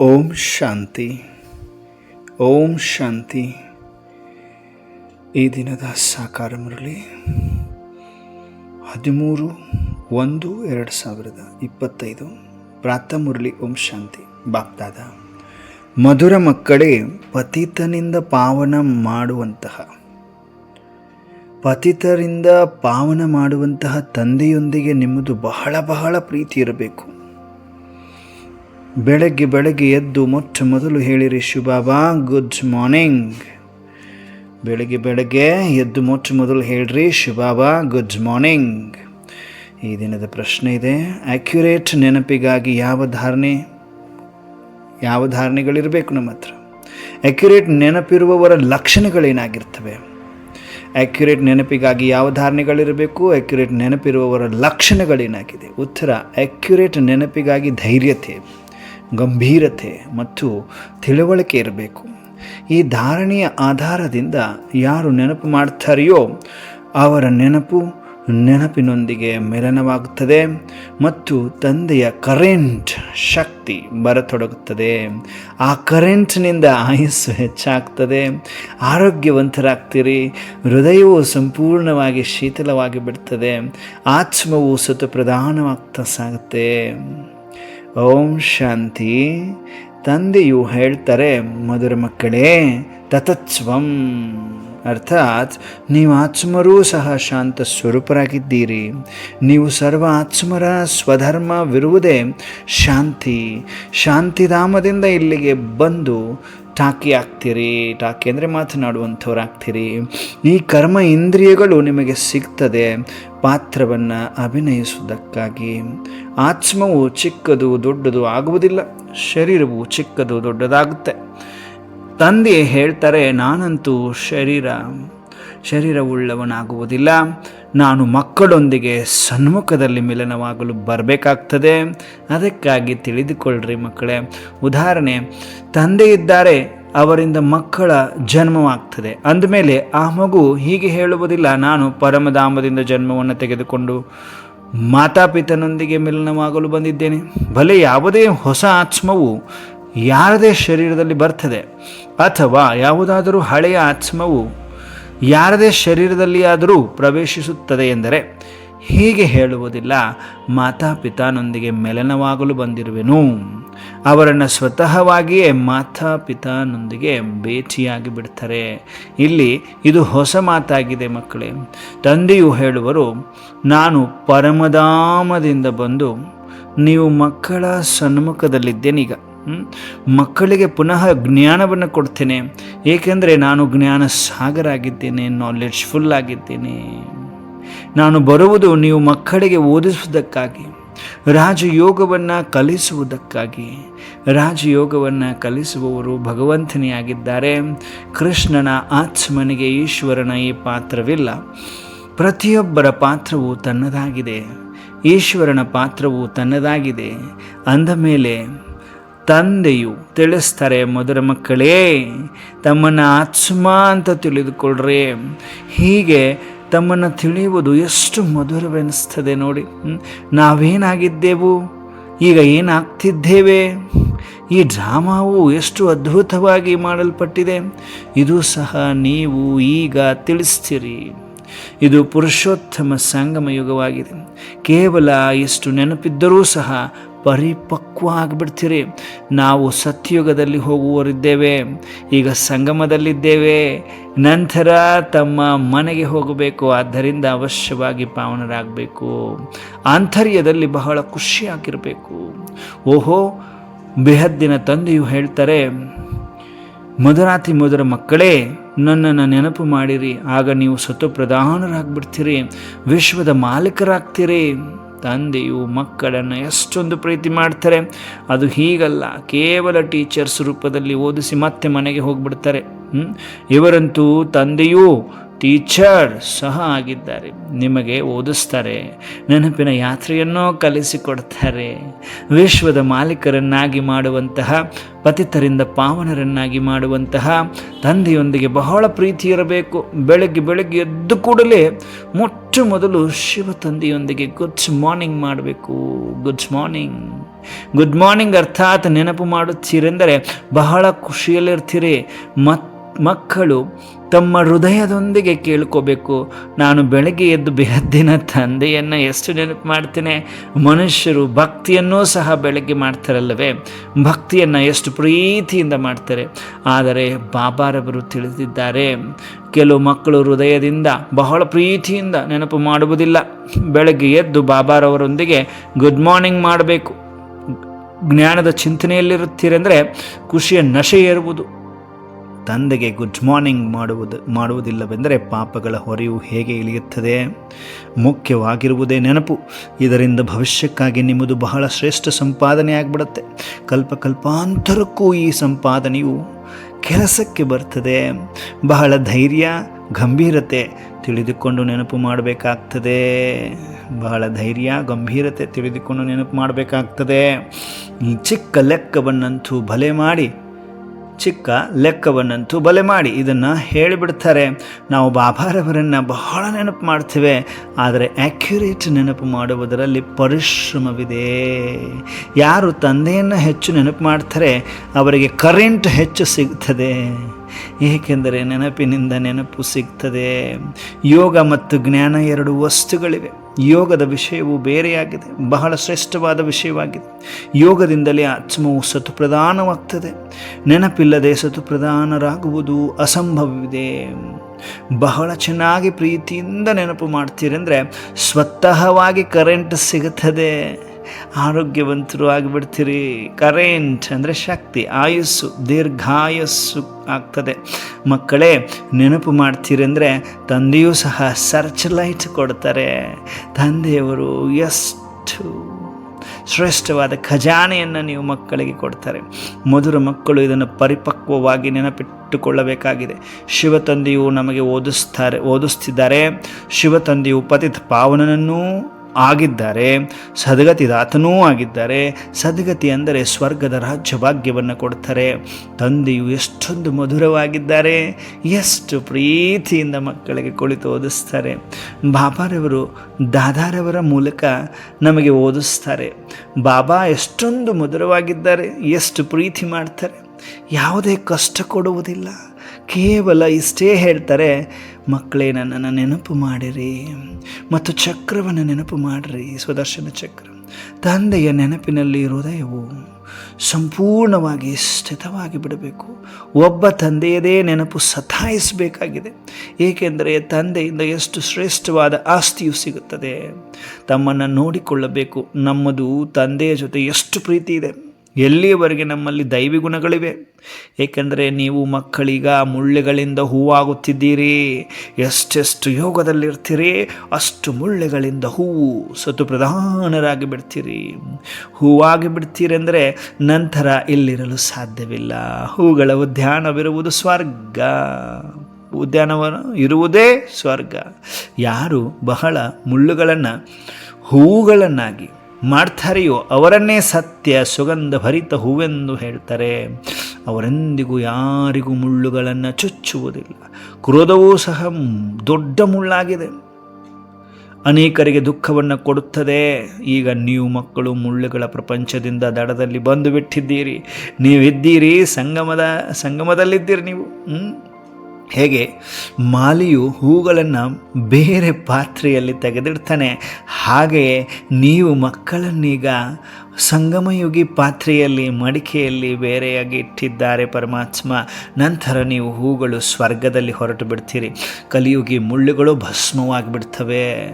ಓಂ ಶಾಂತಿ ಓಂ ಶಾಂತಿ. ಈ ದಿನದ ಸಾಕಾರ ಮುರಳಿ. ಹದಿಮೂರು ಒಂದು ಎರಡು ಸಾವಿರದ ಇಪ್ಪತ್ತೈದು. ಪ್ರಾತಃ ಮುರಳಿ ಓಂ ಶಾಂತಿ. ಬಾಪ್ದಾದ ಮಧುರ ಮಕ್ಕಳೇ, ಪತಿತನಿಂದ ಪಾವನ ಮಾಡುವಂತಹ, ಪತಿತರಿಂದ ಪಾವನ ಮಾಡುವಂತಹ ತಂದೆಯೊಂದಿಗೆ ನಿಮ್ಮದು ಬಹಳ ಬಹಳ ಪ್ರೀತಿ ಇರಬೇಕು. ಬೆಳಗ್ಗೆ ಬೆಳಗ್ಗೆ ಎದ್ದು ಮೊಟ್ಟ ಮೊದಲು ಹೇಳಿರಿ ಶುಭಾಬಾ ಗುಡ್ ಮಾರ್ನಿಂಗ್ ಬೆಳಗ್ಗೆ ಬೆಳಗ್ಗೆ ಎದ್ದು ಮೊಟ್ಟ ಮೊದಲು ಹೇಳ್ರಿ ಶುಭಾಬಾ ಗುಡ್ ಮಾರ್ನಿಂಗ್ ಈ ದಿನದ ಪ್ರಶ್ನೆ ಇದೆ ಆ್ಯಕ್ಯುರೇಟ್ ನೆನಪಿಗಾಗಿ ಯಾವ ಧಾರಣೆ? ಯಾವ ಧಾರಣೆಗಳಿರಬೇಕು ನಮ್ಮ ಹತ್ರ? ಆ್ಯಕ್ಯುರೇಟ್ ನೆನಪಿರುವವರ ಲಕ್ಷಣಗಳೇನಾಗಿರ್ತವೆ? ಆ್ಯಕ್ಯುರೇಟ್ ನೆನಪಿಗಾಗಿ ಯಾವ ಧಾರಣೆಗಳಿರಬೇಕು? ಆ್ಯಕ್ಯುರೇಟ್ ನೆನಪಿರುವವರ ಲಕ್ಷಣಗಳೇನಾಗಿದೆ? ಉತ್ತರ ಆ್ಯಕ್ಯುರೇಟ್ ನೆನಪಿಗಾಗಿ ಧೈರ್ಯತೆ. ಗಂಭೀರತೆ ಮತ್ತು ತಿಳುವಳಿಕೆ ಇರಬೇಕು. ಈ ಧಾರಣೆಯ ಆಧಾರದಿಂದ ಯಾರು ನೆನಪು ಮಾಡ್ತಾರೆಯೋ ಅವರ ನೆನಪು ನೆನಪಿನೊಂದಿಗೆ ಮಿಲನವಾಗುತ್ತದೆ ಮತ್ತು ತಂದೆಯ ಕರೆಂಟ್ ಶಕ್ತಿ ಬರತೊಡಗುತ್ತದೆ. ಆ ಕರೆಂಟ್ನಿಂದ ಆಯಸ್ಸು ಹೆಚ್ಚಾಗ್ತದೆ. ಆರೋಗ್ಯವಂತರಾಗ್ತೀರಿ. ಹೃದಯವು ಸಂಪೂರ್ಣವಾಗಿ ಶೀತಲವಾಗಿ ಬಿಡ್ತದೆ ಆತ್ಮವು ಸತು ಪ್ರಧಾನವಾಗ್ತಾ ಸಾಗುತ್ತೆ. ಓಂ ಶಾಂತಿ. ತಂದೆಯು ಹೇಳ್ತಾರೆ, ಮಧುರ ಮಕ್ಕಳೇ, ತತತ್ಸ್ವಂ. ಅರ್ಥಾತ್ ನೀವು ಆತ್ಮರೂ ಸಹ ಶಾಂತ ಸ್ವರೂಪರಾಗಿದ್ದೀರಿ. ನೀವು ಸರ್ವ ಆತ್ಮರ ಸ್ವಧರ್ಮವಿರುವುದೇ ಶಾಂತಿ. ಶಾಂತಿಧಾಮದಿಂದ ಇಲ್ಲಿಗೆ ಬಂದು ಟಾಕಿ ಆಗ್ತೀರಿ, ಟಾಕಿ ಅಂದರೆ ಮಾತನಾಡುವಂಥವ್ರಾಗ್ತೀರಿ. ಈ ಕರ್ಮ ಇಂದ್ರಿಯಗಳು ನಿಮಗೆ ಸಿಗ್ತದೆ, ಪಾತ್ರವನ್ನು ಅಭಿನಯಿಸುವುದಕ್ಕಾಗಿ. ಆತ್ಮವು ಚಿಕ್ಕದು ದೊಡ್ಡದು ಆಗುವುದಿಲ್ಲ, ಶರೀರವು ಚಿಕ್ಕದು ದೊಡ್ಡದಾಗುತ್ತೆ. ತಂದೆ ಹೇಳ್ತಾರೆ, ನಾನಂತೂ ಶರೀರ. ಶರೀರವುಳ್ಳವನಾಗುವುದಿಲ್ಲ. ನಾನು ಮಕ್ಕಳೊಂದಿಗೆ ಸನ್ಮುಖದಲ್ಲಿ ಮಿಲನವಾಗಲು ಬರಬೇಕಾಗ್ತದೆ. ಅದಕ್ಕಾಗಿ ತಿಳಿದುಕೊಳ್ಳ್ರಿ ಮಕ್ಕಳೇ. ಉದಾಹರಣೆ, ತಂದೆ ಇದ್ದಾರೆ, ಅವರಿಂದ ಮಕ್ಕಳ ಜನ್ಮವಾಗ್ತದೆ. ಅಂದಮೇಲೆ, ಆ ಮಗು ಹೀಗೆ ಹೇಳುವುದಿಲ್ಲ, ನಾನು ಪರಮಧಾಮದಿಂದ ಜನ್ಮವನ್ನು ತೆಗೆದುಕೊಂಡು ಮಾತಾಪಿತನೊಂದಿಗೆ ಮಿಲನವಾಗಲು ಬಂದಿದ್ದೇನೆ. ಭಲೆ ಯಾವುದೇ ಹೊಸ ಆತ್ಮವು ಯಾರದೇ ಶರೀರದಲ್ಲಿ ಬರ್ತದೆ. ಅಥವಾ ಯಾವುದಾದರೂ ಹಳೆಯ ಆತ್ಮವು ಯಾರದೇ ಶರೀರದಲ್ಲಿ ಆದರೂ ಪ್ರವೇಶಿಸುತ್ತದೆ ಎಂದರೆ ಹೀಗೆ ಹೇಳುವುದಿಲ್ಲ ಮಾತಾಪಿತಾನೊಂದಿಗೆ ಮೆಲನವಾಗಲು ಬಂದಿರುವೆನು. ಅವರನ್ನು ಸ್ವತಃವಾಗಿಯೇ ಮಾತಾಪಿತಾನೊಂದಿಗೆ ಭೇಟಿಯಾಗಿ ಬಿಡ್ತಾರೆ. ಇಲ್ಲಿ ಇದು ಹೊಸ ಮಾತಾಗಿದೆ ಮಕ್ಕಳೇ. ತಂದೆಯು ಹೇಳುವರು, ನಾನು ಪರಮಧಾಮದಿಂದ ಬಂದು ನೀವು ಮಕ್ಕಳ ಸನ್ಮುಖದಲ್ಲಿದ್ದೇನೀಗ ಮಕ್ಕಳಿಗೆ ಪುನಃ ಜ್ಞಾನವನ್ನು ಕೊಡ್ತೇನೆ. ಏಕೆಂದರೆ ನಾನು ಜ್ಞಾನ ಸಾಗರ ಆಗಿದ್ದೇನೆ ನಾಲೆಡ್ಜ್ಫುಲ್ ಆಗಿದ್ದೇನೆ. ನಾನು ಬರುವುದು ನೀವು ಮಕ್ಕಳಿಗೆ ಓದಿಸುವುದಕ್ಕಾಗಿ, ರಾಜಯೋಗವನ್ನು ಕಲಿಸುವುದಕ್ಕಾಗಿ. ರಾಜಯೋಗವನ್ನು ಕಲಿಸುವವರು ಭಗವಂತನಿಯಾಗಿದ್ದಾರೆ. ಕೃಷ್ಣನ ಆತ್ಮನಿಗೆ ಈಶ್ವರನ ಈ ಪಾತ್ರವಿಲ್ಲ. ಪ್ರತಿಯೊಬ್ಬರ ಪಾತ್ರವು ತನ್ನದಾಗಿದೆ. ಈಶ್ವರನ ಪಾತ್ರವು ತನ್ನದಾಗಿದೆ. ಅಂದ ಮೇಲೆ ತಂದೆಯು ತಿಳಿಸ್ತಾರೆ ಮೊದಲ ಮಕ್ಕಳೇ, ತಮ್ಮನ್ನು ಆತ್ಮ ಅಂತ ತಿಳಿದುಕೊಳ್ಳ್ರಿ ಹೀಗೆ ತಮ್ಮನ್ನು ತಿಳಿಯುವುದು ಎಷ್ಟು ಮಧುರವೆನಿಸ್ತದೆ ನೋಡಿ. ನಾವೇನಾಗಿದ್ದೆವು? ಈಗ ಏನಾಗ್ತಿದ್ದೇವೆ? ಈ ಡ್ರಾಮಾವು ಎಷ್ಟು ಅದ್ಭುತವಾಗಿ ಮಾಡಲ್ಪಟ್ಟಿದೆ. ಇದು ಸಹ ನೀವು ಈಗ ತಿಳಿಸ್ತೀರಿ. ಇದು ಪುರುಷೋತ್ತಮ ಸಂಗಮ ಯುಗವಾಗಿದೆ ಕೇವಲ ಎಷ್ಟು ನೆನಪಿದ್ದರೂ ಸಹ ಪರಿಪಕ್ವ ಆಗಿಬಿಡ್ತೀರಿ. ನಾವು ಸತ್ಯುಗದಲ್ಲಿ ಹೋಗುವವರಿದ್ದೇವೆ, ಈಗ ಸಂಗಮದಲ್ಲಿದ್ದೇವೆ, ನಂತರ ತಮ್ಮ ಮನೆಗೆ ಹೋಗಬೇಕು, ಆದ್ದರಿಂದ ಅವಶ್ಯವಾಗಿ ಪಾವನರಾಗಬೇಕು. ಆಂತರ್ಯದಲ್ಲಿ ಬಹಳ ಖುಷಿಯಾಗಿರಬೇಕು ಓಹೋ, ಬೆಹದ್ದಿನ ತಂದೆಯು ಹೇಳ್ತಾರೆ ಮಧುರಾತಿ ಮಧುರ ಮಕ್ಕಳೇ, ನನ್ನನ್ನು ನೆನಪು ಮಾಡಿರಿ, ಆಗ ನೀವು ಸತು ಪ್ರಧಾನರಾಗ್ಬಿಡ್ತೀರಿ ವಿಶ್ವದ ಮಾಲೀಕರಾಗ್ತೀರಿ. ತಂದೆಯು ಮಕ್ಕಳನ್ನು ಎಷ್ಟೊಂದು ಪ್ರೀತಿ ಮಾಡ್ತಾರೆ. ಅದು ಹೀಗಲ್ಲ, ಕೇವಲ ಟೀಚರ್ಸ್ ರೂಪದಲ್ಲಿ ಓದಿಸಿ ಮತ್ತೆ ಮನೆಗೆ ಹೋಗ್ಬಿಡ್ತಾರೆ. ಇವರಂತೂ ತಂದೆಯೂ ಟೀಚರ್ ಸಹ ಆಗಿದ್ದಾರೆ. ನಿಮಗೆ ಓದಿಸ್ತಾರೆ, ನೆನಪಿನ ಯಾತ್ರೆಯನ್ನೋ ಕಲಿಸಿಕೊಡ್ತಾರೆ. ವಿಶ್ವದ ಮಾಲೀಕರನ್ನಾಗಿ ಮಾಡುವಂತಹ, ಪತಿತರಿಂದ ಪಾವನರನ್ನಾಗಿ ಮಾಡುವಂತಹ ತಂದೆಯೊಂದಿಗೆ ಬಹಳ ಪ್ರೀತಿ ಇರಬೇಕು. ಬೆಳಗ್ಗೆ ಬೆಳಗ್ಗೆ ಎದ್ದು ಕೂಡಲೇ ಮೊಟ್ಟ ಮೊದಲು ಶಿವ ತಂದೆಯೊಂದಿಗೆ ಗುಡ್ ಮಾರ್ನಿಂಗ್ ಮಾಡಬೇಕು. ಗುಡ್ ಮಾರ್ನಿಂಗ್ ಗುಡ್ ಮಾರ್ನಿಂಗ್ ಅರ್ಥಾತ್ ನೆನಪು ಮಾಡುತ್ತೀರೆಂದರೆ ಬಹಳ ಖುಷಿಯಲ್ಲಿರ್ತೀರಿ. ಮತ್ ಮಕ್ಕಳು ತಮ್ಮ ಹೃದಯದೊಂದಿಗೆ ಕೇಳ್ಕೋಬೇಕು. ನಾನು ಬೆಳಗ್ಗೆ ಎದ್ದು ಬೆಳದ್ದಿನ ತಂದೆಯನ್ನು ಎಷ್ಟು ನೆನಪು ಮಾಡ್ತೇನೆ? ಮನುಷ್ಯರು ಭಕ್ತಿಯನ್ನೂ ಸಹ ಬೆಳಗ್ಗೆ ಮಾಡ್ತಾರಲ್ಲವೇ? ಭಕ್ತಿಯನ್ನು ಎಷ್ಟು ಪ್ರೀತಿಯಿಂದ ಮಾಡ್ತಾರೆ. ಆದರೆ ಬಾಬಾರವರು ತಿಳಿದಿದ್ದಾರೆ, ಕೆಲವು ಮಕ್ಕಳು ಹೃದಯದಿಂದ ಬಹಳ ಪ್ರೀತಿಯಿಂದ ನೆನಪು ಮಾಡುವುದಿಲ್ಲ. ಬೆಳಗ್ಗೆ ಎದ್ದು ಬಾಬಾರವರೊಂದಿಗೆ ಗುಡ್ ಮಾರ್ನಿಂಗ್ ಮಾಡಬೇಕು. ಜ್ಞಾನದ ಚಿಂತನೆಯಲ್ಲಿರುತ್ತೀರಂದರೆ ಖುಷಿಯ ನಶೆ ಏರುವುದು. ತಂದೆಗೆ ಗುಡ್ ಮಾರ್ನಿಂಗ್ ಮಾಡುವುದು, ಮಾಡುವುದಿಲ್ಲವೆಂದರೆ ಪಾಪಗಳ ಹೊರೆಯು ಹೇಗೆ ಇಳಿಯುತ್ತದೆ? ಮುಖ್ಯವಾಗಿರುವುದೇ ನೆನಪು. ಇದರಿಂದ ಭವಿಷ್ಯಕ್ಕಾಗಿ ನಿಮ್ಮದು ಬಹಳ ಶ್ರೇಷ್ಠ ಸಂಪಾದನೆ ಆಗಿಬಿಡುತ್ತೆ. ಕಲ್ಪ ಕಲ್ಪಾಂತರಕ್ಕೂ ಈ ಸಂಪಾದನೆಯು ಕೆಲಸಕ್ಕೆ ಬರ್ತದೆ. ಬಹಳ ಧೈರ್ಯ, ಗಂಭೀರತೆ ತಿಳಿದುಕೊಂಡು ನೆನಪು ಮಾಡಬೇಕಾಗ್ತದೆ. ಬಹಳ ಧೈರ್ಯ, ಗಂಭೀರತೆ ತಿಳಿದುಕೊಂಡು ನೆನಪು ಮಾಡಬೇಕಾಗ್ತದೆ. ಚಿಕ್ಕ ಲೆಕ್ಕವನ್ನಂತೂ ಭಲೆ ಮಾಡಿ ಚಿಕ್ಕ ಲೆಕ್ಕವನ್ನಂತೂ ಬಲೆ ಮಾಡಿ ಇದನ್ನು ಹೇಳಿಬಿಡ್ತಾರೆ. ನಾವು ಬಾಬಾರವರನ್ನು ಬಹಳ ನೆನಪು ಮಾಡ್ತೇವೆ. ಆದರೆ ಆ್ಯಕ್ಯುರೇಟ್ ನೆನಪು ಮಾಡುವುದರಲ್ಲಿ ಪರಿಶ್ರಮವಿದೆ. ಯಾರು ತಂದೆಯನ್ನು ಹೆಚ್ಚು ನೆನಪು ಮಾಡ್ತಾರೆ, ಅವರಿಗೆ ಕರೆಂಟ್ ಹೆಚ್ಚು ಸಿಗ್ತದೆ. ಏಕೆಂದರೆ ನೆನಪಿನಿಂದ ನೆನಪು ಸಿಗ್ತದೆ. ಯೋಗ ಮತ್ತು ಜ್ಞಾನ ಎರಡು ವಸ್ತುಗಳಿವೆ. ಯೋಗದ ವಿಷಯವು ಬೇರೆಯಾಗಿದೆ, ಬಹಳ ಶ್ರೇಷ್ಠವಾದ ವಿಷಯವಾಗಿದೆ. ಯೋಗದಿಂದಲೇ ಆತ್ಮವು ಸತುಪ್ರಧಾನವಾಗ್ತದೆ ನೆನಪಿಲ್ಲದೆ ಸತುಪ್ರಧಾನರಾಗುವುದು ಅಸಂಭವವಿದೆ. ಬಹಳ ಚೆನ್ನಾಗಿ ಪ್ರೀತಿಯಿಂದ ನೆನಪು ಮಾಡ್ತೀರಂದರೆ ಸ್ವತಃವಾಗಿ ಕರೆಂಟ್ ಸಿಗುತ್ತದೆ. ಆರೋಗ್ಯವಂತರು ಆಗಿಬಿಡ್ತೀರಿ. ಕರೆಂಟ್ ಅಂದರೆ ಶಕ್ತಿ, ಆಯುಸ್ಸು, ದೀರ್ಘಾಯಸ್ಸು ಆಗ್ತದೆ. ಮಕ್ಕಳೇ, ನೆನಪು ಮಾಡ್ತೀರಿ ಅಂದರೆ ತಂದೆಯೂ ಸಹ ಸರ್ಚ್ ಲೈಟ್ ಕೊಡ್ತಾರೆ. ತಂದೆಯವರು ಎಷ್ಟು ಶ್ರೇಷ್ಠವಾದ ಖಜಾನೆಯನ್ನು ನೀವು ಮಕ್ಕಳಿಗೆ ಕೊಡ್ತಾರೆ. ಮಧುರ ಮಕ್ಕಳು ಇದನ್ನು ಪರಿಪಕ್ವವಾಗಿ ನೆನಪಿಟ್ಟುಕೊಳ್ಳಬೇಕಾಗಿದೆ. ಶಿವತಂದೆಯು ನಮಗೆ ಓದಿಸ್ತಾರೆ, ಓದಿಸ್ತಿದ್ದಾರೆ. ಶಿವತಂದೆಯು ಪತಿತ ಪಾವನನನ್ನೂ ಆಗಿದ್ದಾರೆ ಸದ್ಗತಿದಾತನೂ ಆಗಿದ್ದಾರೆ, ಸದ್ಗತಿ ಅಂದರೆ ಸ್ವರ್ಗದ ರಾಜ್ಯ ಭಾಗ್ಯವನ್ನು ಕೊಡ್ತಾರೆ. ತಂದೆಯು ಎಷ್ಟೊಂದು ಮಧುರವಾಗಿದ್ದಾರೆ, ಎಷ್ಟು ಪ್ರೀತಿಯಿಂದ ಮಕ್ಕಳಿಗೆ ಕುಳಿತು ಓದಿಸ್ತಾರೆ. ಬಾಬಾರವರು ದಾದಾರವರ ಮೂಲಕ ನಮಗೆ ಓದಿಸ್ತಾರೆ. ಬಾಬಾ ಎಷ್ಟೊಂದು ಮಧುರವಾಗಿದ್ದಾರೆ, ಎಷ್ಟು ಪ್ರೀತಿ ಮಾಡ್ತಾರೆ. ಯಾವುದೇ ಕಷ್ಟ ಕೊಡುವುದಿಲ್ಲ. ಕೇವಲ ಇಷ್ಟೇ ಹೇಳ್ತಾರೆ, ಮಕ್ಕಳೇ, ನನ್ನನ್ನು ನೆನಪು ಮಾಡಿರಿ ಮತ್ತು ಚಕ್ರವನ್ನು ನೆನಪು ಮಾಡಿರಿ, ಸ್ವದರ್ಶನ ಚಕ್ರ. ತಂದೆಯ ನೆನಪಿನಲ್ಲಿ ಹೃದಯವು ಸಂಪೂರ್ಣವಾಗಿ ಸ್ಥಿತವಾಗಿ ಬಿಡಬೇಕು. ಒಬ್ಬ ತಂದೆಯದೇ ನೆನಪು ಸತಾಯಿಸಬೇಕಾಗಿದೆ. ಏಕೆಂದರೆ ತಂದೆಯಿಂದ ಎಷ್ಟು ಶ್ರೇಷ್ಠವಾದ ಆಸ್ತಿಯು ಸಿಗುತ್ತದೆ. ತಮ್ಮನ್ನು ನೋಡಿಕೊಳ್ಳಬೇಕು. ನಮ್ಮದು ತಂದೆಯ ಜೊತೆ ಎಷ್ಟು ಪ್ರೀತಿ ಇದೆ. ಎಲ್ಲಿಯವರೆಗೆ ನಮ್ಮಲ್ಲಿ ದೈವಿ ಗುಣಗಳಿವೆ? ಏಕೆಂದರೆ ನೀವು ಮಕ್ಕಳೀಗ ಮುಳ್ಳೆಗಳಿಂದ ಹೂವಾಗುತ್ತಿದ್ದೀರಿ. ಎಷ್ಟೆಷ್ಟು ಯೋಗದಲ್ಲಿರ್ತೀರಿ, ಅಷ್ಟು ಮುಳ್ಳೆಗಳಿಂದ ಹೂವು ಸತು ಪ್ರಧಾನರಾಗಿ ಬಿಡ್ತೀರಿ. ಹೂವಾಗಿ ಬಿಡ್ತೀರೆಂದರೆ ನಂತರ ಇಲ್ಲಿರಲು ಸಾಧ್ಯವಿಲ್ಲ. ಹೂಗಳ ಉದ್ಯಾನವಿರುವುದು ಸ್ವರ್ಗ. ಉದ್ಯಾನವನ ಇರುವುದೇ ಸ್ವರ್ಗ. ಯಾರು ಬಹಳ ಮುಳ್ಳುಗಳನ್ನು ಹೂವುಗಳನ್ನಾಗಿ ಮಾಡ್ತಾರೆಯೋ ಅವರನ್ನೇ ಸತ್ಯ ಸುಗಂಧ ಭರಿತ ಹೂವೆಂದು ಹೇಳ್ತಾರೆ. ಅವರೆಂದಿಗೂ ಯಾರಿಗೂ ಮುಳ್ಳುಗಳನ್ನು ಚುಚ್ಚುವುದಿಲ್ಲ. ಕ್ರೋಧವೂ ಸಹ ದೊಡ್ಡ ಮುಳ್ಳಾಗಿದೆ. ಅನೇಕರಿಗೆ ದುಃಖವನ್ನು ಕೊಡುತ್ತದೆ. ಈಗ ನೀವು ಮಕ್ಕಳು ಮುಳ್ಳುಗಳ ಪ್ರಪಂಚದಿಂದ ದಡದಲ್ಲಿ ಬಂದು ಬಿಟ್ಟಿದ್ದೀರಿ. ನೀವಿದ್ದೀರಿ, ಸಂಗಮದ, ಸಂಗಮದಲ್ಲಿದ್ದೀರಿ ನೀವು. ಹೇಗೆ ಮಾಲಿಯು ಹೂಗಳನ್ನು ಬೇರೆ ಪಾತ್ರೆಯಲ್ಲಿ ತೆಗೆದಿಡ್ತಾನೆ ಹಾಗೆಯೇ ನೀವು ಮಕ್ಕಳನ್ನೀಗ ಸಂಗಮಯುಗಿ ಪಾತ್ರೆಯಲ್ಲಿ, ಮಡಿಕೆಯಲ್ಲಿ ಬೇರೆಯಾಗಿ ಇಟ್ಟಿದ್ದಾರೆ ಪರಮಾತ್ಮ. ನಂತರ ನೀವು ಹೂಗಳು ಸ್ವರ್ಗದಲ್ಲಿ ಹೊರಟು ಬಿಡ್ತೀರಿ. ಕಲಿಯುಗಿ ಮುಳ್ಳುಗಳು ಭಸ್ಮವಾಗಿಬಿಡ್ತವೆ.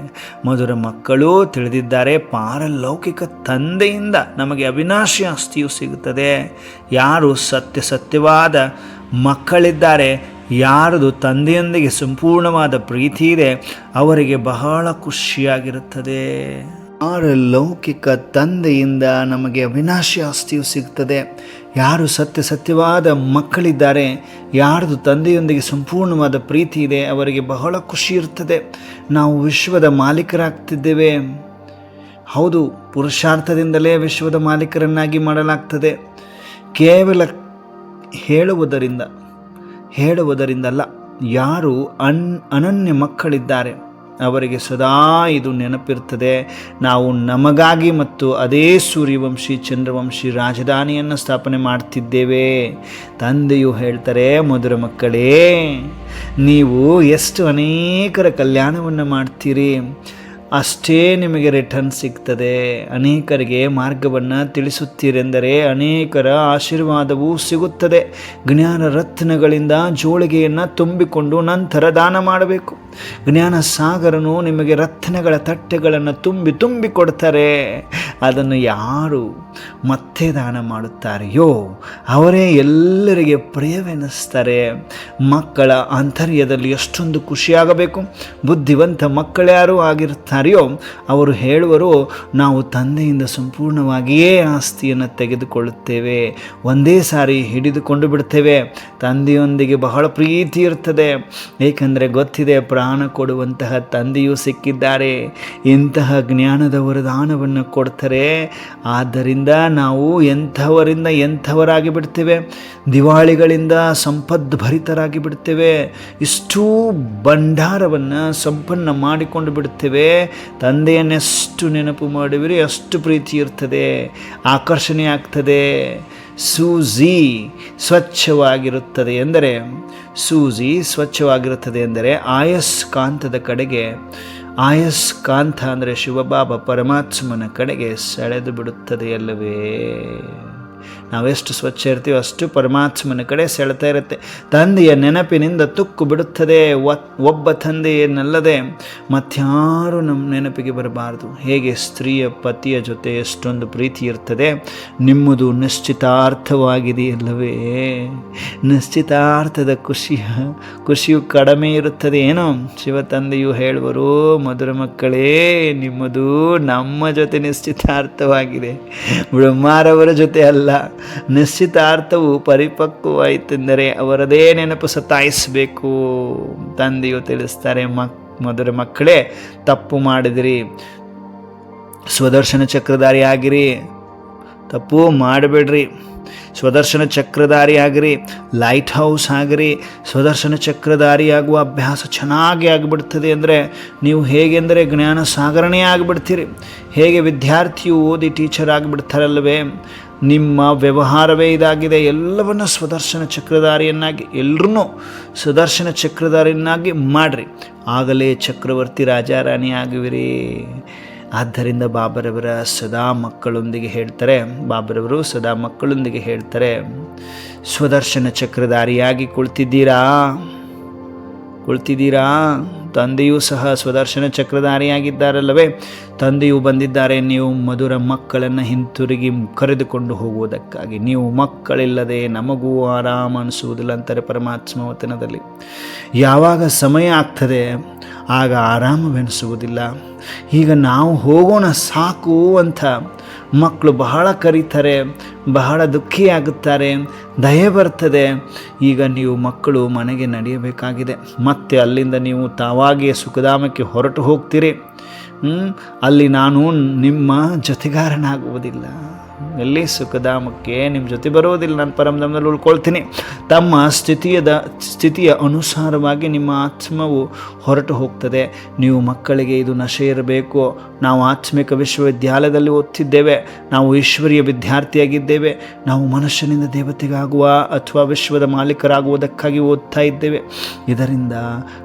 ಮಧುರ ಮಕ್ಕಳು ತಿಳಿದಿದ್ದಾರೆ, ಪಾರಲೌಕಿಕ ತಂದೆಯಿಂದ ನಮಗೆ ಅವಿನಾಶಿ ಆಸ್ತಿಯು ಸಿಗುತ್ತದೆ. ಯಾರು ಸತ್ಯ ಸತ್ಯವಾದ ಮಕ್ಕಳಿದ್ದಾರೆ ಯಾರದು ತಂದೆಯೊಂದಿಗೆ ಸಂಪೂರ್ಣವಾದ ಪ್ರೀತಿ ಇದೆ, ಅವರಿಗೆ ಬಹಳ ಖುಷಿಯಾಗಿರುತ್ತದೆ. ಲೌಕಿಕ ತಂದೆಯಿಂದ ನಮಗೆ ಅವಿನಾಶಿ ಆಸ್ತಿಯು ಸಿಗ್ತದೆ? ಯಾರು ಸತ್ಯ ಸತ್ಯವಾದ ಮಕ್ಕಳಿದ್ದಾರೆ? ಯಾರದು ತಂದೆಯೊಂದಿಗೆ ಸಂಪೂರ್ಣವಾದ ಪ್ರೀತಿ ಇದೆ, ಅವರಿಗೆ ಬಹಳ ಖುಷಿ ಇರ್ತದೆ. ನಾವು ವಿಶ್ವದ ಮಾಲೀಕರಾಗ್ತಿದ್ದೇವೆ. ಹೌದು, ಪುರುಷಾರ್ಥದಿಂದಲೇ ವಿಶ್ವದ ಮಾಲೀಕರನ್ನಾಗಿ ಮಾಡಲಾಗ್ತದೆ. ಕೇವಲ ಹೇಳುವುದರಿಂದ ಹೇಳುವುದರಿಂದಲ್ಲ, ಯಾರು ಅನ್, ಅನನ್ಯ ಮಕ್ಕಳಿದ್ದಾರೆ, ಅವರಿಗೆ ಸದಾ ಇದು ನೆನಪಿರ್ತದೆ ನಾವು ನಮಗಾಗಿ ಮತ್ತು ಅದೇ ಸೂರ್ಯವಂಶಿ, ಚಂದ್ರವಂಶಿ ರಾಜಧಾನಿಯನ್ನು ಸ್ಥಾಪನೆ ಮಾಡ್ತಿದ್ದೇವೆ. ತಂದೆಯು ಹೇಳ್ತಾರೆ, ಮಧುರ ಮಕ್ಕಳೇ, ನೀವು ಎಷ್ಟು ಅನೇಕರ ಕಲ್ಯಾಣವನ್ನು ಮಾಡ್ತೀರಿ? ಅಷ್ಟೇ ನಿಮಗೆ ರಿಟರ್ನ್ ಸಿಗ್ತದೆ. ಅನೇಕರಿಗೆ ಮಾರ್ಗವನ್ನು ತಿಳಿಸುತ್ತೀರೆಂದರೆ ಅನೇಕರ ಆಶೀರ್ವಾದವೂ ಸಿಗುತ್ತದೆ. ಜ್ಞಾನ ರತ್ನಗಳಿಂದ ಜೋಳಿಗೆಯನ್ನು ತುಂಬಿಕೊಂಡು ನಂತರ ದಾನ ಮಾಡಬೇಕು. ಜ್ಞಾನ ಸಾಗರನು ನಿಮಗೆ ರತ್ನಗಳ ತಟ್ಟೆಗಳನ್ನು ತುಂಬಿ ತುಂಬಿ ಕೊಡ್ತಾರೆ. ಅದನ್ನು ಯಾರು ಮತ್ತೆ ದಾನ ಮಾಡುತ್ತಾರೆಯೋ ಅವರೇ ಎಲ್ಲರಿಗೆ ಪ್ರಿಯವೆನಿಸ್ತಾರೆ. ಮಕ್ಕಳ ಆಂತರ್ಯದಲ್ಲಿ ಎಷ್ಟೊಂದು ಖುಷಿಯಾಗಬೇಕು. ಬುದ್ಧಿವಂತ ಮಕ್ಕಳ್ಯಾರು ಆಗಿರ್ತಾರೆಯೋ ಅವರು ಹೇಳುವರು, ನಾವು ತಂದೆಯಿಂದ ಸಂಪೂರ್ಣವಾಗಿಯೇ ಆಸ್ತಿಯನ್ನು ತೆಗೆದುಕೊಳ್ಳುತ್ತೇವೆ. ಒಂದೇ ಸಾರಿ ಹಿಡಿದುಕೊಂಡು ಬಿಡ್ತೇವೆ ತಂದೆಯೊಂದಿಗೆ ಬಹಳ ಪ್ರೀತಿ ಇರ್ತದೆ ಏಕೆಂದರೆ ಗೊತ್ತಿದೆ, ಪ್ರಾಣ ಕೊಡುವಂತಹ ತಂದೆಯೂ ಸಿಕ್ಕಿದ್ದಾರೆ. ಇಂತಹ ಜ್ಞಾನದ ವರದಾನವನ್ನು ಕೊಡ್ತಾರೆ. ಆದ್ದರಿಂದ ನಾವು ಎಂಥವರಿಂದ ಎಂಥವರಾಗಿ ಬಿಡ್ತೇವೆ ದಿವಾಳಿಗಳಿಂದ ಸಂಪದ್ಭರಿತರಾಗಿ ಬಿಡ್ತೇವೆ ಇಷ್ಟೂ ಭಂಡಾರವನ್ನು ಸಂಪನ್ನ ಮಾಡಿಕೊಂಡು ಬಿಡ್ತೇವೆ ತಂದೆಯನ್ನೆಷ್ಟು ನೆನಪು ಮಾಡುವಿರಿ, ಅಷ್ಟು ಪ್ರೀತಿ ಇರ್ತದೆ, ಆಕರ್ಷಣೆ ಆಗ್ತದೆ. ಸೂಜಿ ಸ್ವಚ್ಛವಾಗಿರುತ್ತದೆ ಎಂದರೆ, ಸೂಜಿ ಸ್ವಚ್ಛವಾಗಿರುತ್ತದೆ ಎಂದರೆ ಆಯಸ್ಕಾಂತದ ಕಡೆಗೆ, ಆಯಸ್ಕಾಂತ ಅಂದರೆ ಶಿವಬಾಬ ಪರಮಾತ್ಮನ ಕಡೆಗೆ ಸೆಳೆದು ಬಿಡುತ್ತದೆ ಅಲ್ಲವೇ? ನಾವೆಷ್ಟು ಸ್ವಚ್ಛ ಇರ್ತೀವೋ ಅಷ್ಟು ಪರಮಾತ್ಮನ ಕಡೆ ಸೆಳೆತಾ ಇರುತ್ತೆ. ತಂದೆಯ ನೆನಪಿನಿಂದ ತುಕ್ಕು ಬಿಡುತ್ತದೆ. ಒಬ್ಬ ತಂದೆಯನ್ನಲ್ಲದೆ ಮತ್ಯಾರು ನಮ್ಮ ನೆನಪಿಗೆ ಬರಬಾರದು. ಹೇಗೆ ಸ್ತ್ರೀಯ ಪತಿಯ ಜೊತೆ ಎಷ್ಟೊಂದು ಪ್ರೀತಿ ಇರ್ತದೆ. ನಿಮ್ಮದು ನಿಶ್ಚಿತಾರ್ಥವಾಗಿದೆಯಲ್ಲವೇ ನಿಶ್ಚಿತಾರ್ಥದ ಖುಷಿಯ ಖುಷಿಯು ಕಡಿಮೆ ಇರುತ್ತದೆ. ಏನೋ ಶಿವ ತಂದೆಯು ಹೇಳುವರು, ಮಧುರ ಮಕ್ಕಳೇ, ನಿಮ್ಮದು ನಮ್ಮ ಜೊತೆ ನಿಶ್ಚಿತಾರ್ಥವಾಗಿದೆ. ಬ್ರಹ್ಮಾರವರ ಜೊತೆ ಅಲ್ಲ. ನಿಶ್ಚಿತಾರ್ಥವು ಪರಿಪಕ್ವವಾಯಿತೆಂದರೆ ಅವರದೇ ನೆನಪು ಸತಾಯಿಸಬೇಕು, ತಂದೆಯು ತಿಳಿಸ್ತಾರೆ, ಮಕ್ ಮೊದಲ ಮಕ್ಕಳೇ, ತಪ್ಪು ಮಾಡಿದಿರಿ, ಸ್ವದರ್ಶನ ಚಕ್ರಧಾರಿ ಆಗಿರಿ ತಪ್ಪು ಮಾಡಬೇಡ್ರಿ, ಸ್ವದರ್ಶನ ಚಕ್ರಧಾರಿ ಆಗಿರಿ ಲೈಟ್ ಹೌಸ್ ಆಗಿರಿ, ಸ್ವದರ್ಶನ ಚಕ್ರಧಾರಿ ಆಗುವ ಅಭ್ಯಾಸ ಚೆನ್ನಾಗಿ ಆಗಿಬಿಡ್ತದೆ ಅಂದರೆ ನೀವು ಹೇಗೆಂದರೆ ಜ್ಞಾನ ಸಾಗರಣೆ ಆಗಿಬಿಡ್ತೀರಿ, ಹೇಗೆ ವಿದ್ಯಾರ್ಥಿಯು ಓದಿ ಟೀಚರ್ ಆಗಿಬಿಡ್ತಾರಲ್ವೇ ನಿಮ್ಮ ವ್ಯವಹಾರವೇ ಇದಾಗಿದೆ. ಎಲ್ಲವನ್ನು ಸುದರ್ಶನ ಚಕ್ರಧಾರಿಯನ್ನಾಗಿ ಎಲ್ಲರೂ ಸುದರ್ಶನ ಚಕ್ರಧಾರಿಯನ್ನಾಗಿ ಮಾಡಿರಿ. ಆಗಲೇ ಚಕ್ರವರ್ತಿ ರಾಜಾರಾಣಿ ಆಗುವಿರಿ ಆದ್ದರಿಂದ ಬಾಬರವರ ಸದಾ ಮಕ್ಕಳೊಂದಿಗೆ ಹೇಳ್ತಾರೆ, ಬಾಬರವರು ಸದಾ ಮಕ್ಕಳೊಂದಿಗೆ ಹೇಳ್ತಾರೆ, ಸ್ವದರ್ಶನ ಚಕ್ರಧಾರಿಯಾಗಿ ಕುಳಿತಿದ್ದೀರಾ? ಕುಳಿತಿದ್ದೀರಾ? ತಂದೆಯೂ ಸಹ ಸ್ವದರ್ಶನ ಚಕ್ರಧಾರಿಯಾಗಿದ್ದಾರಲ್ಲವೇ? ತಂದೆಯು ಬಂದಿದ್ದಾರೆ, ನೀವು ಮಧುರ ಮಕ್ಕಳನ್ನು ಹಿಂತಿರುಗಿ ಕರೆದುಕೊಂಡು ಹೋಗುವುದಕ್ಕಾಗಿ. ನೀವು ಮಕ್ಕಳಿಲ್ಲದೆ ನಮಗೂ ಆರಾಮ ಅನಿಸುವುದಿಲ್ಲ ಅಂತಾರೆ ಪರಮಾತ್ಮ ವತನದಲ್ಲಿ ಯಾವಾಗ ಸಮಯ ಆಗ್ತದೆ, ಆಗ ಆರಾಮವೆನಿಸುವುದಿಲ್ಲ. ಈಗ ನಾವು ಹೋಗೋಣ ಸಾಕು ಅಂತ ಮಕ್ಕಳು ಬಹಳ ಕರೀತಾರೆ, ಬಹಳ ದುಃಖಿಯಾಗುತ್ತಾರೆ ದಯೆ ಬರ್ತದೆ. ಈಗ ನೀವು ಮಕ್ಕಳು ಮನೆಗೆ ನಡೆಯಬೇಕಾಗಿದೆ. ಮತ್ತೆ ಅಲ್ಲಿಂದ ನೀವು ತಾವಾಗಿಯೇ ಸುಖಧಾಮಕ್ಕೆ ಹೊರಟು ಹೋಗ್ತೀರಿ. ಅಲ್ಲಿ ನಾನು ನಿಮ್ಮ ಜೊತೆಗಾರನಾಗುವುದಿಲ್ಲ. ಎಲ್ಲಿ ಸುಖಧಾಮಕ್ಕೆ ನಿಮ್ಮ ಜೊತೆ ಬರುವುದಿಲ್ಲ ನಾನು ಪರಮಧಾಮದಲ್ಲಿ ಉಳ್ಕೊಳ್ತೀನಿ. ತಮ್ಮ ಸ್ಥಿತಿಯದ, ಸ್ಥಿತಿಯ ಅನುಸಾರವಾಗಿ ನಿಮ್ಮ ಆತ್ಮವು ಹೊರಟು ಹೋಗ್ತದೆ. ನೀವು ಮಕ್ಕಳಿಗೆ ಇದು ನಶೆ ಇರಬೇಕು. ನಾವು ಆತ್ಮಿಕ ವಿಶ್ವವಿದ್ಯಾಲಯದಲ್ಲಿ ಓದ್ತಿದ್ದೇವೆ. ನಾವು ಈಶ್ವರಿಯ ವಿದ್ಯಾರ್ಥಿಯಾಗಿದ್ದೇವೆ. ನಾವು ಮನುಷ್ಯನಿಂದ ದೇವತೆಗಾಗುವ ಅಥವಾ ವಿಶ್ವದ ಮಾಲೀಕರಾಗುವುದಕ್ಕಾಗಿ ಓದ್ತಾ ಇದ್ದೇವೆ. ಇದರಿಂದ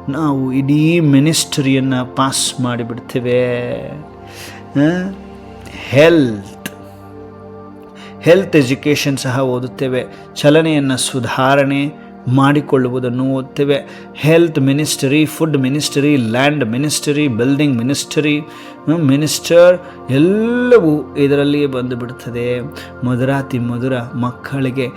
ನಾವು ಇಡೀ ಮಿನಿಸ್ಟ್ರಿಯನ್ನು ಪಾಸ್ ಮಾಡಿಬಿಡ್ತೇವೆ. ಹೆಲ್ತ್ ಹೆಲ್ತ್ ಎಜುಕೇಷನ್ ಸಹ ಓದುತ್ತೇವೆ. ಚಲನೆಯನ್ನು ಸುಧಾರಣೆ ಮಾಡಿಕೊಳ್ಳುವುದನ್ನು ಓದ್ತೇವೆ health ministry food ministry land ministry building ministry minister ಎಲ್ಲವೂ ಇದರಲ್ಲಿಯೇ ಬಂದುಬಿಡುತ್ತದೆ ಮಧುರಾತಿ ಮಧುರ ಮಕ್ಕಳಿಗೆ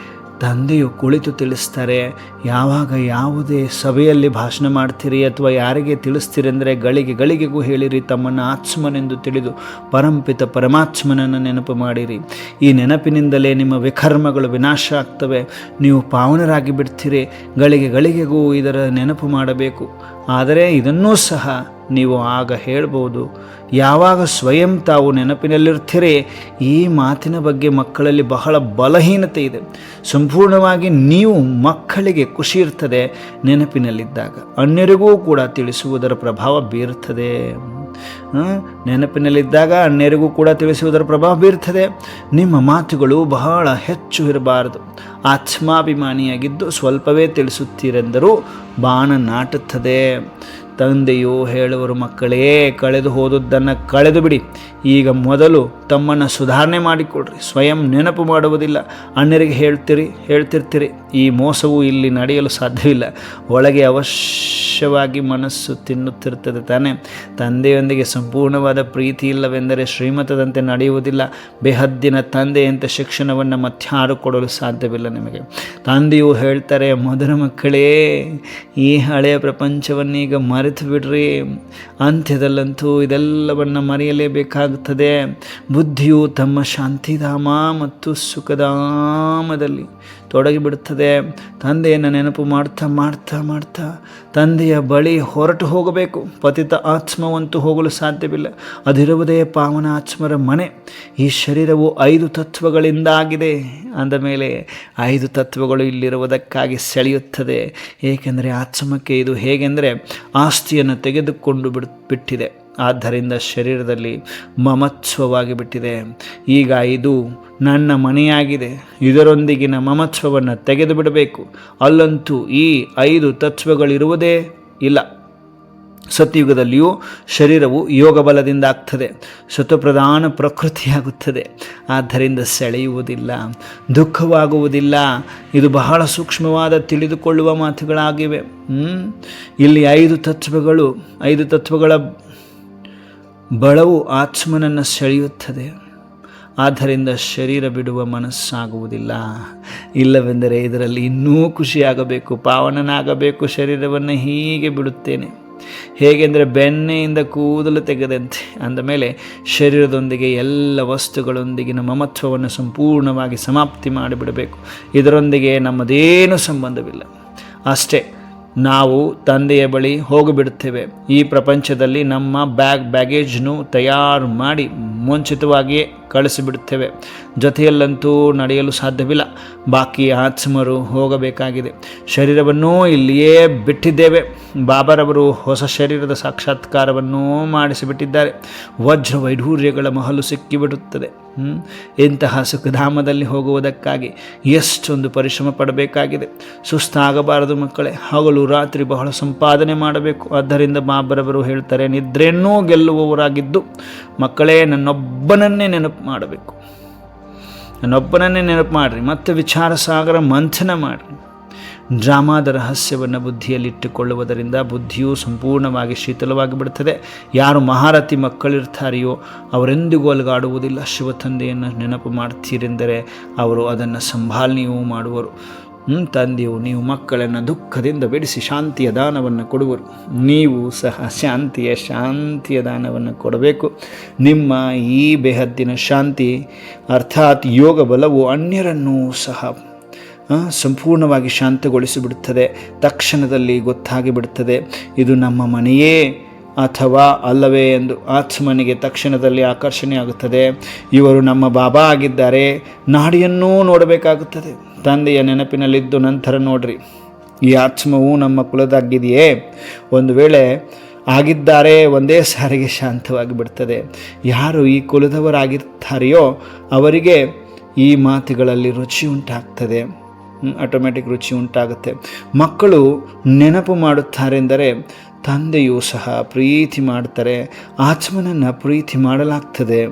ತಂದೆಯು ಕುಳಿತು ತಿಳಿಸ್ತಾರೆ, ಯಾವಾಗ ಯಾವುದೇ ಸಭೆಯಲ್ಲಿ ಭಾಷಣ ಮಾಡ್ತೀರಿ ಅಥವಾ ಯಾರಿಗೆ ತಿಳಿಸ್ತೀರಿ ಅಂದರೆ ಗಳಿಗೆ ಗಳಿಗೆಗೂ ಹೇಳಿರಿ, ತಮ್ಮನ್ನು ಆತ್ಮನೆಂದು ತಿಳಿದು ಪರಂಪಿತ ಪರಮಾತ್ಮನನ್ನು ನೆನಪು ಮಾಡಿರಿ. ಈ ನೆನಪಿನಿಂದಲೇ ನಿಮ್ಮ ವಿಕರ್ಮಗಳು ವಿನಾಶ ಆಗ್ತವೆ. ನೀವು ಪಾವನರಾಗಿ ಬಿಡ್ತೀರಿ. ಗಳಿಗೆ ಗಳಿಗೆಗೂ ಇದರ ನೆನಪು ಮಾಡಬೇಕು. ಆದರೆ ಇದನ್ನೂ ಸಹ ನೀವು ಆಗ ಹೇಳ್ಬೋದು. ಯಾವಾಗ ಸ್ವಯಂ ತಾವು ನೆನಪಿನಲ್ಲಿರ್ತೀರಿ, ಈ ಮಾತಿನ ಬಗ್ಗೆ ಮಕ್ಕಳಲ್ಲಿ ಬಹಳ ಬಲಹೀನತೆ ಇದೆ. ಸಂಪೂರ್ಣವಾಗಿ ನೀವು ಮಕ್ಕಳಿಗೆ ಖುಷಿ ಇರ್ತದೆ ನೆನಪಿನಲ್ಲಿದ್ದಾಗ. ಅನ್ಯರಿಗೂ ಕೂಡ ತಿಳಿಸುವುದರ ಪ್ರಭಾವ ಬೀರುತ್ತದೆ ನೆನಪಿನಲ್ಲಿದ್ದಾಗ ಅನ್ಯರಿಗೂ ಕೂಡ ತಿಳಿಸುವುದರ ಪ್ರಭಾವ ಬೀರ್ತದೆ. ನಿಮ್ಮ ಮಾತುಗಳು ಬಹಳ ಹೆಚ್ಚು ಇರಬಾರದು. ಆತ್ಮಾಭಿಮಾನಿಯಾಗಿದ್ದು ಸ್ವಲ್ಪವೇ ತಿಳಿಸುತ್ತೀರೆಂದರೂ ಬಾಣ ನಾಟುತ್ತದೆ. ತಂದೆಯು ಹೇಳುವರು ಮಕ್ಕಳೇ, ಕಳೆದು ಹೋದದ್ದನ್ನು ಕಳೆದು ಬಿಡಿ. ಈಗ ಮೊದಲು ತಮ್ಮನ್ನು ಸುಧಾರಣೆ ಮಾಡಿಕೊಡ್ರಿ, ಸ್ವಯಂ ನೆನಪು ಮಾಡುವುದಿಲ್ಲ. ಅಣ್ಣರಿಗೆ ಹೇಳ್ತೀರಿ, ಹೇಳ್ತಿರ್ತೀರಿ, ಈ ಮೋಸವು ಇಲ್ಲಿ ನಡೆಯಲು ಸಾಧ್ಯವಿಲ್ಲ. ಒಳಗೆ ಅವಶ್ಯವಾಗಿ ಮನಸ್ಸು ತಿನ್ನುತ್ತಿರುತ್ತದೆ ತಾನೇ. ತಂದೆಯೊಂದಿಗೆ ಸಂಪೂರ್ಣವಾದ ಪ್ರೀತಿ ಇಲ್ಲವೆಂದರೆ ಶ್ರೀಮತದಂತೆ ನಡೆಯುವುದಿಲ್ಲ. ಬೇಹದ್ದಿನ ತಂದೆಯಂತೆ ಶಿಕ್ಷಣವನ್ನು ಮತ್ತಾರು ಕೊಡಲು ಸಾಧ್ಯವಿಲ್ಲ ನಿಮಗೆ. ತಂದೆಯು ಹೇಳ್ತಾರೆ, ಮೊದಲ ಮಕ್ಕಳೇ, ಈ ಹಳೆಯ ಪ್ರಪಂಚವನ್ನೀಗ ಮರೆತು ಬಿಡ್ರಿ ಅಂತ್ಯದಲ್ಲಂತೂ ಇದೆಲ್ಲವನ್ನು ಮರೆಯಲೇಬೇಕಾಗುತ್ತದೆ. ಬುದ್ಧಿಯು ತಮ್ಮ ಶಾಂತಿಧಾಮ ಮತ್ತು ಸುಖಧಾಮದಲ್ಲಿ ತೊಡಗಿಬಿಡುತ್ತದೆ. ತಂದೆಯನ್ನು ನೆನಪು ಮಾಡ್ತಾ ಮಾಡ್ತಾ ಮಾಡ್ತಾ ತಂದೆಯ ಬಳಿ ಹೊರಟು ಹೋಗಬೇಕು. ಪತಿತ ಆತ್ಮವಂತೂ ಹೋಗಲು ಸಾಧ್ಯವಿಲ್ಲ. ಅದಿರುವುದೇ ಪಾವನ ಆತ್ಮರ ಮನೆ. ಈ ಶರೀರವು ಐದು ತತ್ವಗಳಿಂದ ಆಗಿದೆ ಅಂದ ಮೇಲೆ ಐದು ತತ್ವಗಳು ಇಲ್ಲಿರುವುದಕ್ಕಾಗಿ ಸೆಳೆಯುತ್ತದೆ. ಏಕೆಂದರೆ ಆತ್ಮಕ್ಕೆ ಇದು ಹೇಗೆಂದರೆ ಆಸ್ತಿಯನ್ನು ತೆಗೆದುಕೊಂಡು ಬಿಡ್ ಬಿಟ್ಟಿದೆ. ಆದ್ದರಿಂದ ಶರೀರದಲ್ಲಿ ಮಮತ್ವವಾಗಿ ಬಿಟ್ಟಿದೆ. ಈಗ ಇದು ನನ್ನ ಮನೆಯಾಗಿದೆ. ಇದರೊಂದಿಗಿನ ಮಮತ್ವವನ್ನು ತೆಗೆದು ಬಿಡಬೇಕು ಅಲ್ಲಂತೂ ಈ ಐದು ತತ್ವಗಳಿರುವುದೇ ಇಲ್ಲ. ಸತ್ಯುಗದಲ್ಲಿಯೂ ಶರೀರವು ಯೋಗ ಬಲದಿಂದ ಆಗ್ತದೆ. ಸತಪ್ರಧಾನ ಪ್ರಕೃತಿಯಾಗುತ್ತದೆ. ಆದ್ದರಿಂದ ಸೆಳೆಯುವುದಿಲ್ಲ, ದುಃಖವಾಗುವುದಿಲ್ಲ. ಇದು ಬಹಳ ಸೂಕ್ಷ್ಮವಾದ ತಿಳಿದುಕೊಳ್ಳುವ ಮಾತುಗಳಾಗಿವೆ. ಇಲ್ಲಿ ಐದು ತತ್ವಗಳು, ಐದು ತತ್ವಗಳ ಬಳವು ಆತ್ಮನನ್ನು ಸೆಳೆಯುತ್ತದೆ. ಆದ್ದರಿಂದ ಶರೀರ ಬಿಡುವ ಮನಸ್ಸಾಗುವುದಿಲ್ಲ. ಇಲ್ಲವೆಂದರೆ ಇದರಲ್ಲಿ ಇನ್ನೂ ಖುಷಿಯಾಗಬೇಕು, ಪಾವನನಾಗಬೇಕು, ಶರೀರವನ್ನು ಹೀಗೆ ಬಿಡುತ್ತೇನೆ. ಹೇಗೆಂದರೆ ಬೆಣ್ಣೆಯಿಂದ ಕೂದಲು ತೆಗೆದಂತೆ ಅಂದಮೇಲೆ ಶರೀರದೊಂದಿಗೆ ಎಲ್ಲ ವಸ್ತುಗಳೊಂದಿಗಿನ ಮಮತ್ವವನ್ನು ಸಂಪೂರ್ಣವಾಗಿ ಸಮಾಪ್ತಿ ಮಾಡಿಬಿಡಬೇಕು. ಇದರೊಂದಿಗೆ ನಮ್ಮದೇನು ಸಂಬಂಧವಿಲ್ಲ. ಅಷ್ಟೇ, ನಾವು ತಂದೆಯ ಬಳಿ ಹೋಗಿಬಿಡುತ್ತೇವೆ. ಈ ಪ್ರಪಂಚದಲ್ಲಿ ನಮ್ಮ ಬ್ಯಾಗ್, ಬ್ಯಾಗೇಜ್ನು ತಯಾರು ಮಾಡಿ ಮುಂಚಿತವಾಗಿಯೇ ಕಳಿಸಿಬಿಡುತ್ತೇವೆ. ಜೊತೆಯಲ್ಲಂತೂ ನಡೆಯಲು ಸಾಧ್ಯವಿಲ್ಲ. ಬಾಕಿ ಆತ್ಮರು ಹೋಗಬೇಕಾಗಿದೆ. ಶರೀರವನ್ನು ಇಲ್ಲಿಯೇ ಬಿಟ್ಟಿದ್ದೇವೆ. ಬಾಬರವರು ಹೊಸ ಶರೀರದ ಸಾಕ್ಷಾತ್ಕಾರವನ್ನು ಮಾಡಿಸಿಬಿಟ್ಟಿದ್ದಾರೆ. ವಜ್ರ ವೈಢೂರ್ಯಗಳ ಮಹಲು ಸಿಕ್ಕಿಬಿಡುತ್ತದೆ. ಇಂತಹ ಸುಖಧಾಮದಲ್ಲಿ ಹೋಗುವುದಕ್ಕಾಗಿ ಎಷ್ಟೊಂದು ಪರಿಶ್ರಮ ಪಡಬೇಕಾಗಿದೆ. ಸುಸ್ತಾಗಬಾರದು ಮಕ್ಕಳೇ. ಹಗಲು ರಾತ್ರಿ ಬಹಳ ಸಂಪಾದನೆ ಮಾಡಬೇಕು. ಆದ್ದರಿಂದ ಬಾಬರವರು ಹೇಳ್ತಾರೆ, ನಿದ್ರೆಯನ್ನೂ ಗೆಲ್ಲುವವರಾಗಿದ್ದು, ಮಕ್ಕಳೇ ನನ್ನೊಬ್ಬನನ್ನೇ ನೆನಪು ಮಾಡಬೇಕು. ನನ್ನೊಬ್ಬನನ್ನೇ ನೆನಪು ಮಾಡಿರಿ, ಮತ್ತೆ ವಿಚಾರ ಸಾಗರ ಮಂಥನ ಮಾಡಿರಿ. ಡ್ರಾಮಾದ ರಹಸ್ಯವನ್ನು ಬುದ್ಧಿಯಲ್ಲಿಟ್ಟುಕೊಳ್ಳುವುದರಿಂದ ಬುದ್ಧಿಯು ಸಂಪೂರ್ಣವಾಗಿ ಶೀತಲವಾಗಿ ಬಿಡುತ್ತದೆ. ಯಾರು ಮಹಾರಥಿ ಮಕ್ಕಳಿರ್ತಾರೆಯೋ ಅವರೆಂದಿಗೂ ಅಲುಗಾಡುವುದಿಲ್ಲ. ಶಿವ ತಂದೆಯನ್ನು ನೆನಪು ಮಾಡ್ತೀರೆಂದರೆ ಅವರು ಅದನ್ನು ಸಂಭಾಲನೆಯೂ ಮಾಡುವರು. ತಂದೆಯು, ನೀವು ಮಕ್ಕಳನ್ನು ದುಃಖದಿಂದ ಬಿಡಿಸಿ ಶಾಂತಿಯ ದಾನವನ್ನು ಕೊಡುವರು. ನೀವು ಸಹ ಶಾಂತಿಯ ಶಾಂತಿಯ ದಾನವನ್ನು ಕೊಡಬೇಕು. ನಿಮ್ಮ ಈ ಬೆಹದ್ದಿನ ಶಾಂತಿ, ಅರ್ಥಾತ್ ಯೋಗ ಬಲವು ಅನ್ಯರನ್ನೂ ಸಹ ಸಂಪೂರ್ಣವಾಗಿ ಶಾಂತಗೊಳಿಸಿಬಿಡುತ್ತದೆ. ತಕ್ಷಣದಲ್ಲಿ ಗೊತ್ತಾಗಿ ಬಿಡುತ್ತದೆ ಇದು ನಮ್ಮ ಮನೆಯೇ ಅಥವಾ ಅಲ್ಲವೇ ಎಂದು ಆತ್ಮನಿಗೆ ತಕ್ಷಣದಲ್ಲಿ ಆಕರ್ಷಣೆ ಆಗುತ್ತದೆ ಇವರು ನಮ್ಮ ಬಾಬಾ ಆಗಿದ್ದಾರೆ, ನಾಡಿಯನ್ನೂ ನೋಡಬೇಕಾಗುತ್ತದೆ. ತಂದೆಯ ನೆನಪಿನಲ್ಲಿದ್ದು ನಂತರ ನೋಡ್ರಿ, ಈ ಆತ್ಮವು ನಮ್ಮ ಕುಲದಾಗಿದೆಯೇ? ಒಂದು ವೇಳೆ ಆಗಿದ್ದಾರೆ, ಒಂದೇ ಸಾರಿಗೆ ಶಾಂತವಾಗಿ ಬಿಡ್ತದೆ ಯಾರು ಈ ಕುಲದವರಾಗಿರ್ತಾರೆಯೋ ಅವರಿಗೆ ಈ ಮಾತುಗಳಲ್ಲಿ ರುಚಿ ಉಂಟಾಗ್ತದೆ ಆಟೋಮ್ಯಾಟಿಕ್ ರುಚಿ ಉಂಟಾಗುತ್ತೆ ಮಕ್ಕಳು ನೆನಪು ಮಾಡುತ್ತಾರೆಂದರೆ ತಂದೆಯೂ ಸಹ ಪ್ರೀತಿ ಮಾಡ್ತಾರೆ. ಆತ್ಮನನ್ನು ಪ್ರೀತಿ ಮಾಡಲಾಗ್ತದೆ.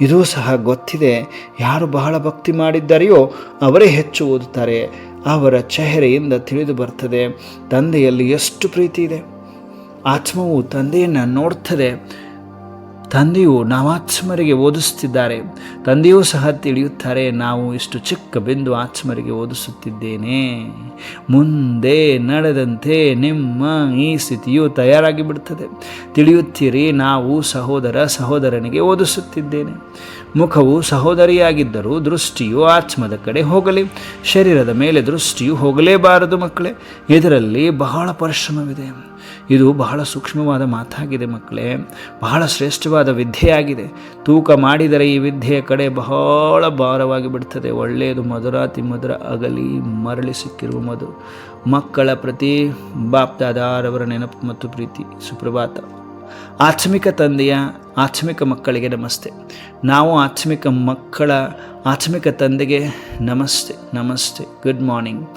ಇದು ಸಹ ಗೊತ್ತಿದೆ. ಯಾರು ಬಹಳ ಭಕ್ತಿ ಮಾಡಿದ್ದಾರೆಯೋ ಅವರೇ ಹೆಚ್ಚು ಓದುತ್ತಾರೆ. ಅವರ ಚೆಹರೆಯಿಂದ ತಿಳಿದು ಬರ್ತದೆ. ತಂದೆಯಲ್ಲಿ ಎಷ್ಟು ಪ್ರೀತಿ ಇದೆ. ಆತ್ಮವು ತಂದೆಯನ್ನು ನೋಡ್ತದೆ. ತಂದೆಯು ನಾವಾತ್ಮರಿಗೆ ಓದಿಸ್ತಿದ್ದಾರೆ. ತಂದೆಯೂ ಸಹ ತಿಳಿಯುತ್ತಾರೆ, ನಾವು ಇಷ್ಟು ಚಿಕ್ಕ ಬಿಂದು ಆತ್ಮರಿಗೆ ಓದಿಸುತ್ತಿದ್ದೇನೆ. ಮುಂದೆ ನಡೆದಂತೆ ನಿಮ್ಮ ಈ ಸ್ಥಿತಿಯು ತಯಾರಾಗಿ ಬಿಡುತ್ತದೆ ತಿಳಿಯುತ್ತೀರಿ, ನಾವು ಸಹೋದರ ಸಹೋದರನಿಗೆ ಓದಿಸುತ್ತಿದ್ದೇನೆ. ಮುಖವು ಸಹೋದರಿಯಾಗಿದ್ದರೂ ದೃಷ್ಟಿಯು ಆತ್ಮದ ಕಡೆ ಹೋಗಲಿ, ಶರೀರದ ಮೇಲೆ ದೃಷ್ಟಿಯು ಹೋಗಲೇಬಾರದು ಮಕ್ಕಳೇ. ಇದರಲ್ಲಿ ಬಹಳ ಪರಿಶ್ರಮವಿದೆ. ಇದು ಬಹಳ ಸೂಕ್ಷ್ಮವಾದ ಮಾತಾಗಿದೆ ಮಕ್ಕಳೇ, ಬಹಳ ಶ್ರೇಷ್ಠವಾದ ವಿದ್ಯೆಯಾಗಿದೆ. ತೂಕ ಮಾಡಿದರೆ ಈ ವಿದ್ಯೆಯ ಕಡೆ ಬಹಳ ಭಾರವಾಗಿ ಬಿಡ್ತದೆ. ಒಳ್ಳೆಯದು ಮಧುರಾತಿ ಮಧುರ ಅಗಲಿ ಮರಳಿ ಸಿಕ್ಕಿರುವ ಮಧು. ಮಕ್ಕಳ ಪ್ರತಿ ಬಾಪ್ತಾದಾರವರ ನೆನಪು ಮತ್ತು ಪ್ರೀತಿ. ಸುಪ್ರಭಾತ. ಆತ್ಮಿಕ ತಂದೆಯ ಆತ್ಮಿಕ ಮಕ್ಕಳಿಗೆ ನಮಸ್ತೆ. ನಾವು ಆತ್ಮಿಕ ಮಕ್ಕಳ ಆತ್ಮಿಕ ತಂದೆಗೆ ನಮಸ್ತೆ ನಮಸ್ತೆ. ಗುಡ್ ಮಾರ್ನಿಂಗ್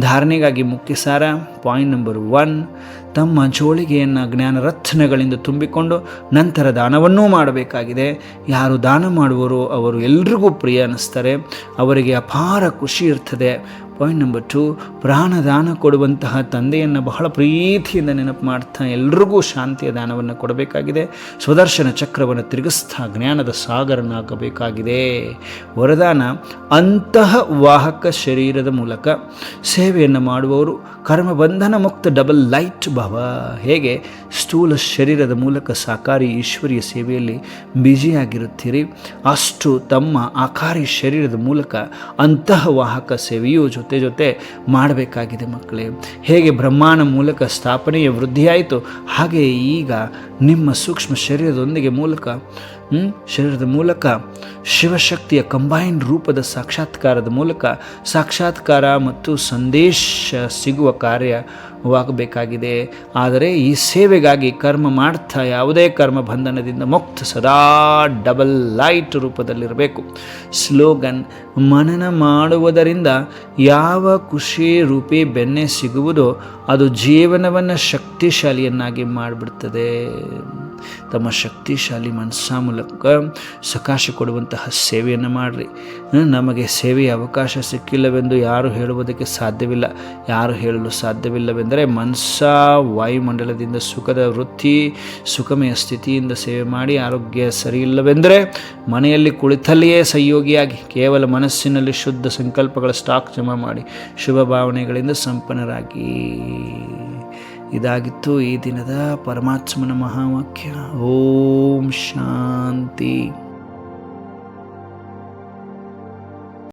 ಧಾರಣೆಗಾಗಿ ಮುಖ್ಯ ಸಾರ ಪಾಯಿಂಟ್ ನಂಬರ್ ಒನ್ ತಮ್ಮ ಜೋಳಿಗೆಯನ್ನು ಜ್ಞಾನ ರತ್ನಗಳಿಂದ ತುಂಬಿಕೊಂಡು ನಂತರ ದಾನವನ್ನೂ ಮಾಡಬೇಕಾಗಿದೆ. ಯಾರು ದಾನ ಮಾಡುವರು ಅವರು ಎಲ್ರಿಗೂ ಪ್ರಿಯ ಅನ್ನಿಸ್ತಾರೆ ಅವರಿಗೆ ಅಪಾರ ಖುಷಿ ಇರ್ತದೆ. ಪಾಯಿಂಟ್ ನಂಬರ್ ಟು, ಪ್ರಾಣದಾನ ಕೊಡುವಂತಹ ತಂದೆಯನ್ನು ಬಹಳ ಪ್ರೀತಿಯಿಂದ ನೆನಪು ಮಾಡ್ತಾ ಎಲ್ರಿಗೂ ಶಾಂತಿಯ ದಾನವನ್ನು ಕೊಡಬೇಕಾಗಿದೆ. ಸ್ವದರ್ಶನ ಚಕ್ರವನ್ನು ತಿರುಗಿಸ್ತಾ ಜ್ಞಾನದ ಸಾಗರನಾಗಬೇಕಾಗಿದೆ. ವರದಾನ, ಅಂತಹ ವಾಹಕ ಶರೀರದ ಮೂಲಕ ಸೇವೆಯನ್ನು ಮಾಡುವವರು ಕರ್ಮಬಂಧನ ಮುಕ್ತ ಡಬಲ್ ಲೈಟ್ ಭವ. ಹೇಗೆ? ಸ್ಥೂಲ ಶರೀರದ ಮೂಲಕ ಸಾಕಾರಿ ಈಶ್ವರಿಯ ಸೇವೆಯಲ್ಲಿ ಬ್ಯುಸಿಯಾಗಿರುತ್ತೀರಿ. ಅಷ್ಟು ತಮ್ಮ ಆಕಾರಿ ಶರೀರದ ಮೂಲಕ ಅಂತಹ ವಾಹಕ ಸೇವೆಯು ಜೊತೆ ಜೊತೆ ಮಾಡಬೇಕಾಗಿದೆ ಮಕ್ಕಳೇ. ಹೇಗೆ ಬ್ರಹ್ಮಾಂಡ ಮೂಲಕ ಸ್ಥಾಪನೆಯ ವೃದ್ಧಿಯಾಯಿತು ಹಾಗೆ ಈಗ ನಿಮ್ಮ ಸೂಕ್ಷ್ಮ ಶರೀರದೊಂದಿಗೆ ಮೂಲಕ ಶರೀರದ ಮೂಲಕ ಶಿವಶಕ್ತಿಯ ಕಂಬೈನ್ ರೂಪದ ಸಾಕ್ಷಾತ್ಕಾರದ ಮೂಲಕ ಸಾಕ್ಷಾತ್ಕಾರ ಮತ್ತು ಸಂದೇಶ ಸಿಗುವ ಕಾರ್ಯವಾಗಬೇಕಾಗಿದೆ. ಆದರೆ ಈ ಸೇವೆಗಾಗಿ ಕರ್ಮ ಮಾಡ್ತಾ ಯಾವುದೇ ಕರ್ಮ ಬಂಧನದಿಂದ ಮುಕ್ತ ಸದಾ ಡಬಲ್ ಲೈಟ್ ರೂಪದಲ್ಲಿರಬೇಕು. ಸ್ಲೋಗನ್, ಮನನ ಮಾಡುವುದರಿಂದ ಯಾವ ಖುಷಿ ರೂಪಿ ಬೆನ್ನೆ ಸಿಗುವುದೋ ಅದು ಜೀವನವನ್ನು ಶಕ್ತಿಶಾಲಿಯನ್ನಾಗಿ ಮಾಡಿಬಿಡ್ತದೆ. ತಮ್ಮ ಶಕ್ತಿಶಾಲಿ ಮನಸ್ಸ ಮೂಲಕ ಸಕಾಶ ಕೊಡುವಂತಹ ಸೇವೆಯನ್ನು ಮಾಡಿರಿ. ನಮಗೆ ಸೇವೆಯ ಅವಕಾಶ ಸಿಕ್ಕಿಲ್ಲವೆಂದು ಯಾರು ಹೇಳುವುದಕ್ಕೆ ಸಾಧ್ಯವಿಲ್ಲ. ಯಾರು ಹೇಳಲು ಸಾಧ್ಯವಿಲ್ಲವೆಂದರೆ ಮನಸ್ಸ ವಾಯುಮಂಡಲದಿಂದ ಸುಖದ ವೃತ್ತಿ, ಸುಖಮಯ ಸ್ಥಿತಿಯಿಂದ ಸೇವೆ ಮಾಡಿ ಆರೋಗ್ಯ ಸರಿಯಿಲ್ಲವೆಂದರೆ ಮನೆಯಲ್ಲಿ ಕುಳಿತಲ್ಲಿಯೇ ಸಹಯೋಗಿಯಾಗಿ ಕೇವಲ ಮನಸ್ಸಿನಲ್ಲಿ ಶುದ್ಧ ಸಂಕಲ್ಪಗಳ ಸ್ಟಾಕ್ ಜಮಾ ಮಾಡಿ ಶುಭ ಭಾವನೆಗಳಿಂದ ಸಂಪನ್ನರಾಗಿ. ಇದಾಗಿತ್ತು ಈ ದಿನದ ಪರಮಾತ್ಮನ ಮಹಾವಾಕ್ಯ. ಓಂ ಶಾಂತಿ.